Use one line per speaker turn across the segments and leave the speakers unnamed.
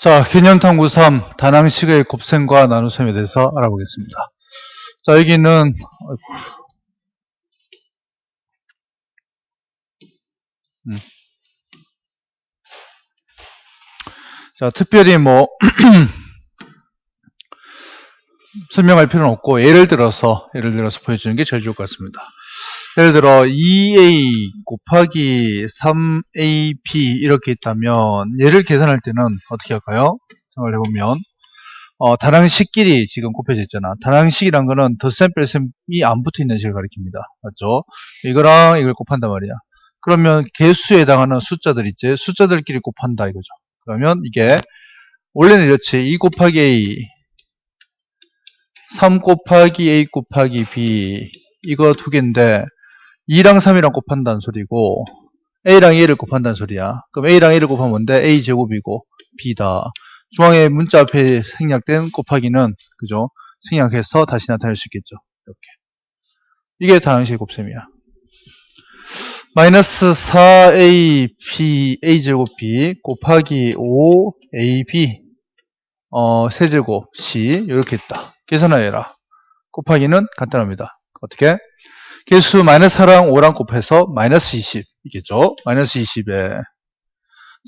자, 개념탐구 3, 다낭식의 곱셈과 나눗셈에 대해서 알아보겠습니다. 자, 여기는. 음. 자, 특별히 뭐, 설명할 필요는 없고, 예를 들어서, 예를 들어서 보여주는 게 제일 좋을 것 같습니다. 예를 들어 2a 곱하기 3ab 이렇게 있다면 얘를 계산할 때는 어떻게 할까요? 생각을 해보면 어, 다항식끼리 지금 곱해져 있잖아. 다항식이란 거는 덧셈 뺄셈이 안 붙어 있는 식을 가리킵니다. 맞죠? 이거랑 이걸 곱한단 말이야. 그러면 개수에 해당하는 숫자들 있지? 숫자들끼리 곱한다 이거죠. 그러면 이게 원래는 이렇지. 2 곱하기 a 3 곱하기 a 곱하기 b 이거 두 개인데 2랑 3이랑 곱한다는 소리고 A랑 A를 곱한다는 소리야. 그럼 A랑 A를 곱하면 뭔데? A 제곱이고 B다. 중앙에 문자 앞에 생략된 곱하기는 그죠? 생략해서 다시 나타낼 수 있겠죠. 이렇게. 이게 다항식의 곱셈이야. 마이너스 4AB A 제곱 B 곱하기 5AB 어, 세제곱 C 이렇게 있다. 계산하여라. 곱하기는 간단합니다. 어떻게? 개수 마이너스 4랑 5랑 곱해서 마이너스 20 이겠죠? 마이너스 20에.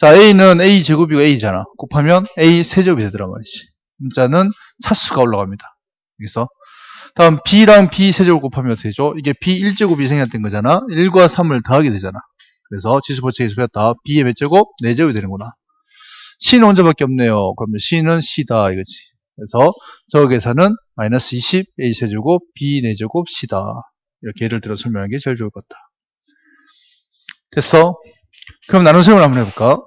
자 a는 a 제곱이고 a잖아. 곱하면 a 세제곱이 되더란 말이지. 문자는 차수가 올라갑니다. 여기서. 다음 b랑 b 세제곱 곱하면 되죠? 이게 b 1제곱이 생략된 거잖아. 1과 3을 더하게 되잖아. 그래서 지수 법칙에서 배웠다 b의 몇 제곱? 4제곱이 되는구나. C는 혼자밖에 없네요. 그러면 c는 c다 이거지. 그래서 저 계산은 마이너스 20 a 세제곱 b 4제곱 c다 이렇게 예를 들어 설명하는 게 제일 좋을 것 같다. 됐어? 그럼 나눗셈을 한번 해볼까?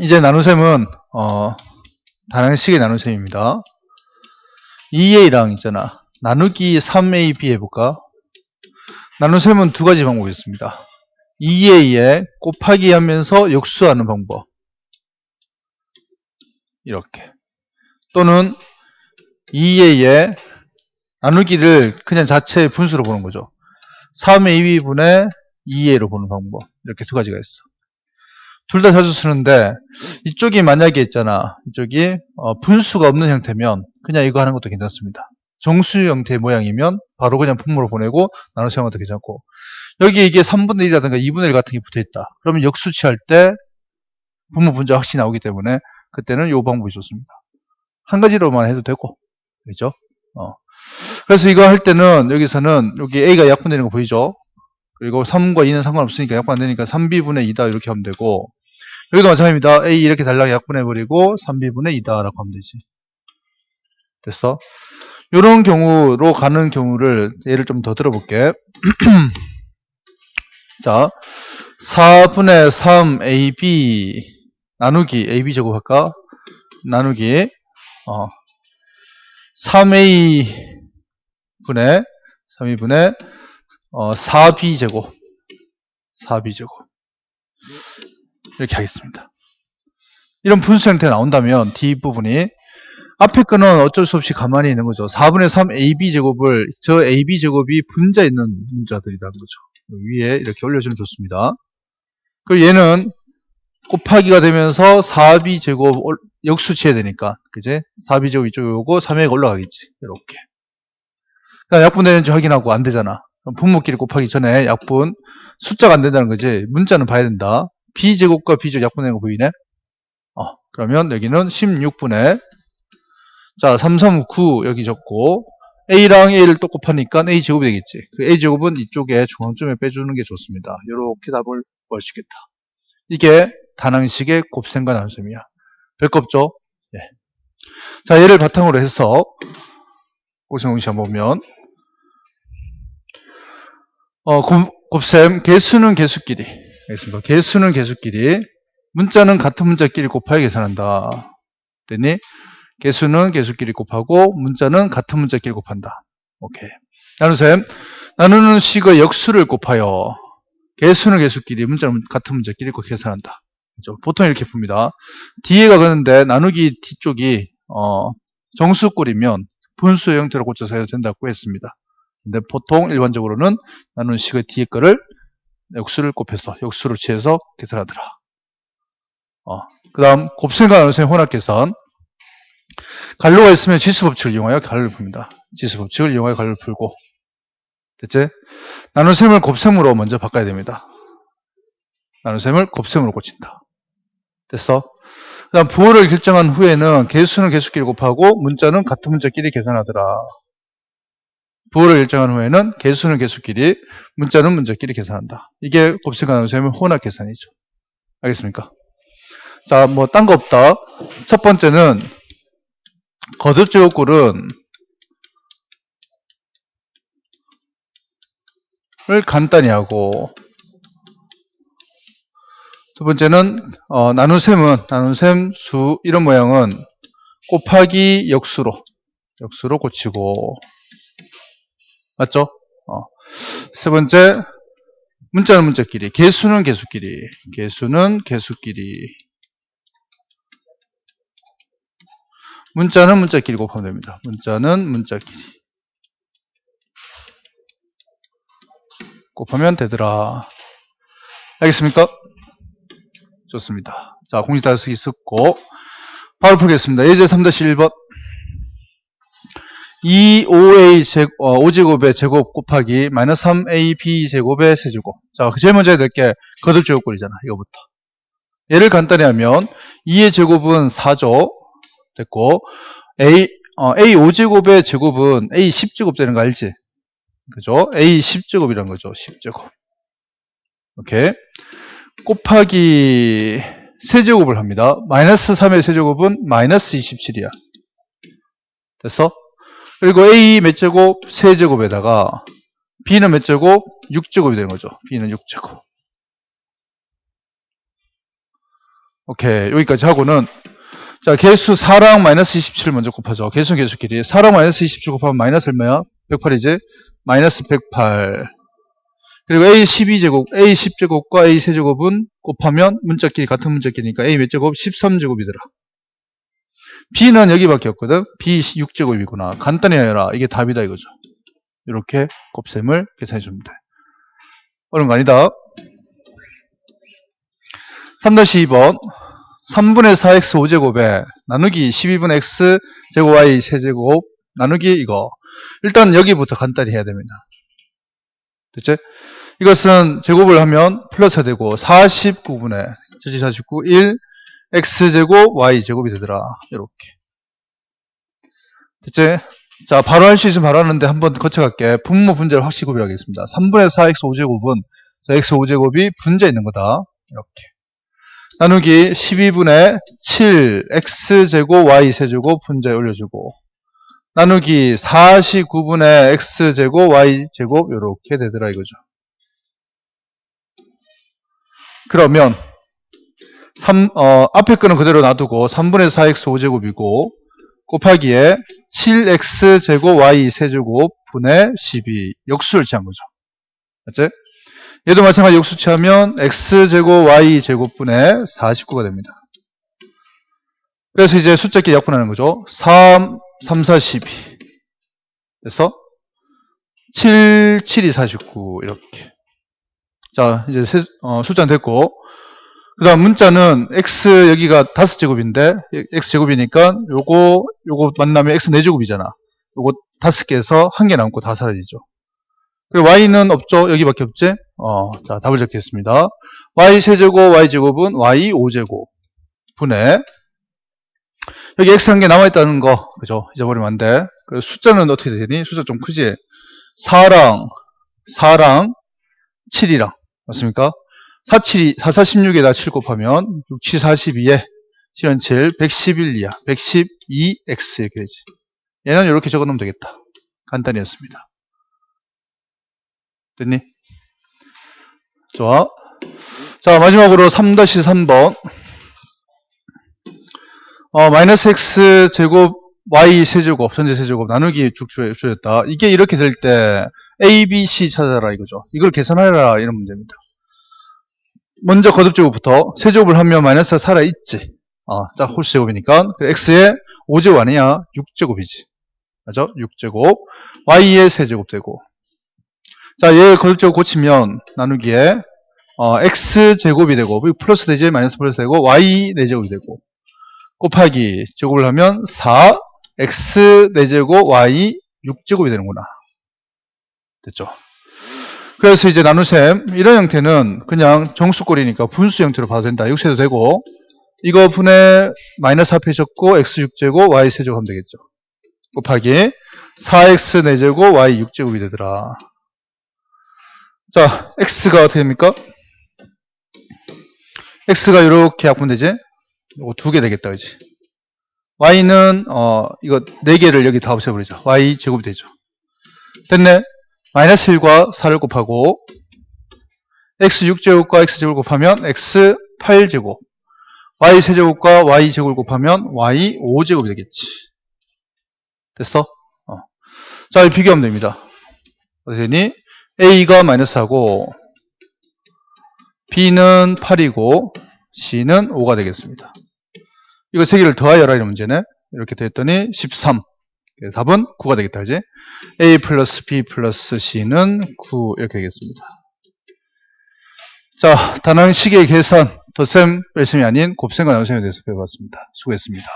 이제 나눗셈은 어, 다항식의 나눗셈입니다. 2a랑 있잖아. 나누기 3ab 해볼까? 나눗셈은 두 가지 방법이 있습니다. 2a에 곱하기 하면서 역수하는 방법. 이렇게. 또는 2a에 나누기를 그냥 자체의 분수로 보는 거죠. 3a 분의 2a로 보는 방법. 이렇게 두 가지가 있어. 둘 다 자주 쓰는데 이쪽이 만약에 있잖아. 이쪽이 어, 분수가 없는 형태면 그냥 이거 하는 것도 괜찮습니다. 정수 형태의 모양이면 바로 그냥 분모로 보내고 나눠서 하는 것도 괜찮고 여기 이게 3분의 1이라든가 2분의 1 같은 게 붙어 있다. 그러면 역수치할 때 분모 분자 확실히 나오기 때문에 그때는 이 방법이 좋습니다. 한 가지로만 해도 되고 그죠? 어. 그래서 이거 할 때는 여기서는 여기 A가 약분되는 거 보이죠? 그리고 3과 2는 상관없으니까 약분 안 되니까 3B분의 2다 이렇게 하면 되고 여기도 마찬가지입니다. A 이렇게 달라게 약분해버리고 3B분의 2다 라고 하면 되지. 됐어? 이런 경우로 가는 경우를 예를 좀 더 들어볼게. 자, 4분의 3 AB 나누기 AB 제곱할까? 나누기 어, 3a 분의 3a 분의 어, 4b 제곱 4b 제곱 이렇게 하겠습니다. 이런 분수 형태가 나온다면 뒷부분이 앞에 거는 어쩔 수 없이 가만히 있는 거죠. 4분의 3 ab 제곱을 저 ab 제곱이 분자 있는 문자들이라는 거죠. 위에 이렇게 올려주면 좋습니다. 그리고 얘는 곱하기가 되면서 4b 제곱 역수치해야 되니까 그제 4b 제곱 이쪽에 오고 3회가 올라가겠지 이렇게 그러니까 약분 되는지 확인하고 안 되잖아. 분모끼리 곱하기 전에 약분 숫자가 안 된다는 거지. 문자는 봐야 된다. B제곱과 b제곱 약분되는 거 보이네? 어, 그러면 여기는 16분의 자 3, 3, 9 여기 적고 a랑 a를 또 곱하니까 a제곱이 되겠지. 그 a제곱은 이쪽에 중앙점에 빼주는 게 좋습니다. 이렇게 답을 구할 수 있겠다. 이게 단항식의 곱셈과 나눗셈이야. 별거 없죠? 예. 자, 얘를 바탕으로 해서 곱셈 공식 한번 보면 어, 곱, 셈 개수는 개수끼리 알겠습니다. 개수는 개수끼리 문자는 같은 문자끼리 곱하여 계산한다. 됐니? 개수는 개수끼리 곱하고 문자는 같은 문자끼리 곱한다. 오케이. 나눗셈 나누는 식의 역수를 곱하여 개수는 개수끼리 문자는 같은 문자끼리 곱 계산한다. 그죠? 보통 이렇게 풉니다. 뒤에가 그런데 나누기 뒤쪽이 어, 정수꼴이면 분수 형태로 고쳐서 해도 된다고 했습니다. 근데 보통 일반적으로는 나누는 식의 뒤에 거를 역수를 곱해서 역수를 취해서 계산하더라. 어, 그 다음, 곱셈과 나눗셈 혼합 계산. 갈로가 있으면 지수법칙을 이용하여 갈로를 풉니다. 지수법칙을 이용하여 갈로를 풀고. 됐지? 나눗셈을 곱셈으로 먼저 바꿔야 됩니다. 나눗셈을 곱셈으로 고친다. 됐어? 그 다음, 부호를 결정한 후에는 개수는 개수끼리 곱하고 문자는 같은 문자끼리 계산하더라. 부호를 결정한 후에는 개수는 개수끼리, 문자는 문자끼리 계산한다. 이게 곱셈과 나눗셈의 혼합 계산이죠. 알겠습니까? 자, 뭐, 딴 거 없다. 첫 번째는, 거듭 제곱꼴은, 을 간단히 하고, 두 번째는, 어, 나눗셈은, 나눗셈 수, 이런 모양은 곱하기 역수로, 역수로 고치고, 맞죠? 어. 세 번째, 문자는 문자끼리, 개수는 개수끼리, 개수는 개수끼리, 문자는 문자끼리 곱하면 됩니다. 문자는 문자끼리. 곱하면 되더라. 알겠습니까? 좋습니다. 자, 공식 다 쓰기 썼고, 바로 풀겠습니다. 예제 3-1번. 2, 5a 제곱, 어, 5제곱의 제곱 곱하기 마이너스 3ab 제곱의 세제곱. 자, 그 제일 먼저 해야 될 게 거듭 제곱꼴이잖아. 이거부터. 얘를 간단히 하면 2의 제곱은 4죠. 됐고 a 어, a 5제곱의 제곱은 a 10제곱 되는 거 알지? 그죠? a 10제곱이란 거죠. 10제곱. 오케이. 곱하기 세제곱을 합니다. 마이너스 3의 세제곱은 마이너스 27이야. 됐어? 그리고 a 몇 제곱? 세제곱에다가 b는 몇 제곱? 6제곱이 되는 거죠. b는 6제곱. 오케이. 여기까지 하고는 자, 개수 4랑 마이너스 27을 먼저 곱하죠. 개수 개수끼리. 4랑 마이너스 27 곱하면 마이너스 얼마야? 108이지? 마이너스 108. 그리고 a 12제곱, a 10제곱과 a 세제곱은 곱하면 문자끼리 같은 문자끼리니까 a 몇 제곱? 13제곱이더라. B는 여기밖에 없거든. b 6제곱이구나. 간단히 해라. 이게 답이다 이거죠. 이렇게 곱셈을 계산해 줍니다. 어려운 거 아니다. 3-2번 3분의 4x 5제곱에 나누기 12분의 x 제곱 y 세제곱 나누기 이거 일단 여기부터 간단히 해야 됩니다. 됐지? 이것은 제곱을 하면 플러스가 되고 49분의 49 1 x제곱 y제곱이 되더라. 이렇게 됐지? 자 바로 할 수 있으면 바로 하는데 한번 거쳐갈게. 분모 분자를 확실히 구별하겠습니다. 3분의 4x 5제곱은 x 5제곱이 분자 있는 거다. 이렇게 나누기 12분의 7 x제곱 y세제곱 분자에 올려주고 나누기 49분의 x제곱 y제곱 이렇게 되더라 이거죠. 그러면 3, 어, 앞에 거는 그대로 놔두고 3분의 4x 5제곱이고 곱하기에 7x제곱 y세제곱 분의 12 역수를 취한 거죠. 맞지? 얘도 마찬가지 역수 취하면 x제곱 y제곱 분의 49가 됩니다. 그래서 이제 숫자끼리 약분하는 거죠. 3, 3, 4, 12. 그래서 7, 7이 49 이렇게. 자 이제 세, 어, 숫자는 됐고 그 다음 문자는 x 여기가 5제곱인데 x제곱이니까 요거 요거 만나면 x 4제곱이잖아. 요거 5개에서 한 개 남고 다 사라지죠. 그리고 y는 없죠. 여기밖에 없지. 어, 자 답을 적겠습니다. y 세제곱 y제곱은 y 5제곱 분의 여기 x 한 개 남아있다는 거 그죠? 잊어버리면 안 돼. 그래서 숫자는 어떻게 되니? 숫자 좀 크지? 4랑 4랑 7이랑 맞습니까? 4, 7, 4, 4, 16에다 7 곱하면 6, 7, 42에 7은 7, 111이야. 112x 이렇게 되지. 얘는 이렇게 적어놓으면 되겠다. 간단히 했습니다. 됐니? 좋아. 자, 마지막으로 3-3번. 어, 마이너스 x 제곱 y 세제곱, 전제 세제곱 나누기 쭉 주어졌다. 이게 이렇게 될 때 a, b, c 찾아라 이거죠. 이걸 계산하라 이런 문제입니다. 먼저 거듭제곱부터 세제곱을 하면 마이너스가 살아있지. 어, 자, 홀수 제곱이니까. x의 5제곱 아니냐? 6제곱이지. 맞죠? 6제곱. y의 세제곱 되고. 자, 얘 거듭제곱 고치면 나누기에 어, x제곱이 되고 플러스 되지 마이너스 플러스 되고 y 4제곱이 되고 곱하기 제곱을 하면 4 x 4제곱 y 6제곱이 되는구나. 됐죠? 그래서 이제 나눗셈 이런 형태는 그냥 정수꼴이니까 분수 형태로 봐도 된다. 이렇게 해도 되고 이거 분의 마이너스 앞에 적고 x 6제곱 y 세제곱 하면 되겠죠. 곱하기 4x 4제곱 y 6제곱이 되더라. 자, x가 어떻게 됩니까? x가 이렇게 약분되지? 이거 두 개 되겠다, 그지? y는, 어, 이거 네 개를 여기 다 없애버리자. y 제곱이 되죠. 됐네? 마이너스 1과 4를 곱하고, x 6제곱과 x 제곱을 곱하면 x 8제곱, y 제곱을 곱하면 y 5제곱이 되겠지. 됐어? 어. 자, 이 비교하면 됩니다. 어떻게니? a가 마이너스 하고, b는 8이고, c는 5가 되겠습니다. 이거 세 개를 더하여라 이런 문제네. 이렇게 됐더니 13. 그래서 답은 9가 되겠다, 그지? a 플러스 b 플러스 c는 9 이렇게 되겠습니다. 자, 단항식의 계산, 덧셈, 뺄셈이 아닌 곱셈과 나눗셈에 대해서 배워봤습니다. 수고했습니다.